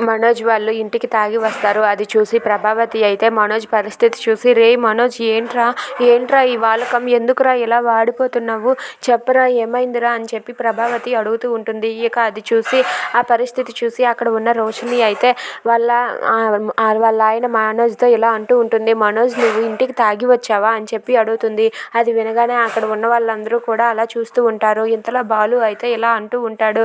మనోజ్ వాళ్ళు ఇంటికి తాగి వస్తారు. అది చూసి ప్రభావతి అయితే మనోజ్ పరిస్థితి చూసి రే మనోజ్ ఏంట్రా? ఏంట్రా ఈ వాలకం? ఎందుకురా ఇలా వాడిపోతున్నావు? చెప్పరా ఏమైందిరా? అని చెప్పి ప్రభావతి అడుగుతూ ఉంటుంది. ఇక అది చూసి ఆ పరిస్థితి చూసి అక్కడ ఉన్న రోషిని అయితే వాళ్ళ వాళ్ళ ఆయన మనోజ్తో ఇలా అంటూ ఉంటుంది మనోజ్ నువ్వు ఇంటికి తాగి వచ్చావా? అని చెప్పి అడుగుతుంది. అది వినగానే అక్కడ ఉన్న వాళ్ళందరూ కూడా అలా చూస్తూ ఉంటారు. ఇంతలో బాలు అయితే ఇలా అంటూ ఉంటాడు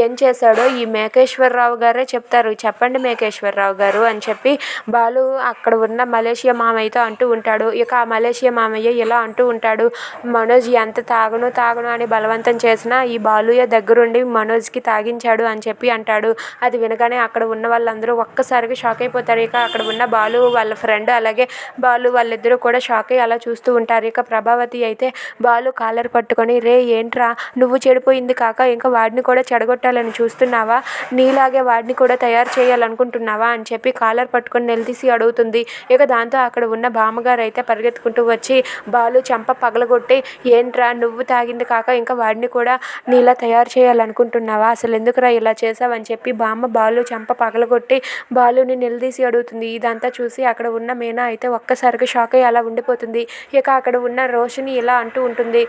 ఏం చేశాడో ఈ మేకేశ్వరరావు గారు? చెప్తారు చెప్పండి మేకేశ్వరరావు గారు అని చెప్పి బాలు అక్కడ ఉన్న మలేషియా మామయ్యతో అంటూ ఉంటాడు. ఇక ఆ మలేషియా మామయ్య ఇలా అంటూ ఉంటాడు మనోజ్ ఎంత తాగను తాగను అని బలవంతం చేసినా ఈ బాలుయ దగ్గరుండి మనోజ్కి తాగించాడు అని చెప్పి అంటాడు. అది వినగానే అక్కడ ఉన్న వాళ్ళందరూ ఒక్కసారిగా షాక్ అయిపోతారు. ఇక అక్కడ ఉన్న బాలు వాళ్ళ ఫ్రెండ్ అలాగే బాలు వాళ్ళిద్దరూ కూడా షాక్ అయ్యి అలా చూస్తూ ఉంటారు. ఇక ప్రభావతి అయితే బాలు కాలర్ పట్టుకొని రే ఏంట్రా? నువ్వు చెడిపోయింది కాక ఇంకా వాడిని కూడా చెడగొట్టాలని చూస్తున్నావా? నీలాగే వాడిని కూడా తయారు చేయాలనుకుంటున్నావా అని చెప్పి కాలర్ పట్టుకొని నిలదీసి అడుగుతుంది. ఇక దాంతో అక్కడ ఉన్న బామ్మగారు అయితే పరిగెత్తుకుంటూ వచ్చి బాలు చెంప పగలగొట్టి ఏంట్రా నువ్వు తాగింది కాక ఇంకా వాడిని కూడా నీలా తయారు చేయాలనుకుంటున్నావా? అసలు ఎందుకురా ఇలా చేసావని చెప్పి బామ్మ బాలు చెంప పగలగొట్టి బాలుని నిలదీసి అడుగుతుంది. ఇదంతా చూసి అక్కడ ఉన్న మీనా అయితే ఒక్కసారిగా షాక్ అయ్యి అలా ఉండిపోతుంది. ఇక అక్కడ ఉన్న రోషిని ఇలా అంటూ ఉంటుంది.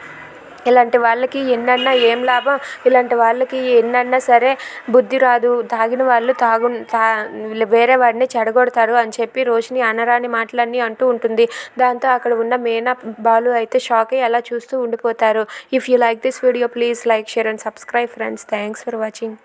ఇలాంటి వాళ్ళకి ఎన్నన్నా ఏం లాభం? ఇలాంటి వాళ్ళకి ఎన్నన్నా సరే బుద్ధి రాదు. తాగిన వాళ్ళు తాగు తా వేరే వాడిని చెడగొడతారు అని చెప్పి రోషిని అనరాని మాటలన్నీ అంటూ ఉంటుంది. దాంతో అక్కడ ఉన్న మేనా బాలు అయితే షాక్ అయ్యి అలా చూస్తూ ఉండిపోతారు. If you like this video please like share and subscribe friends thanks for watching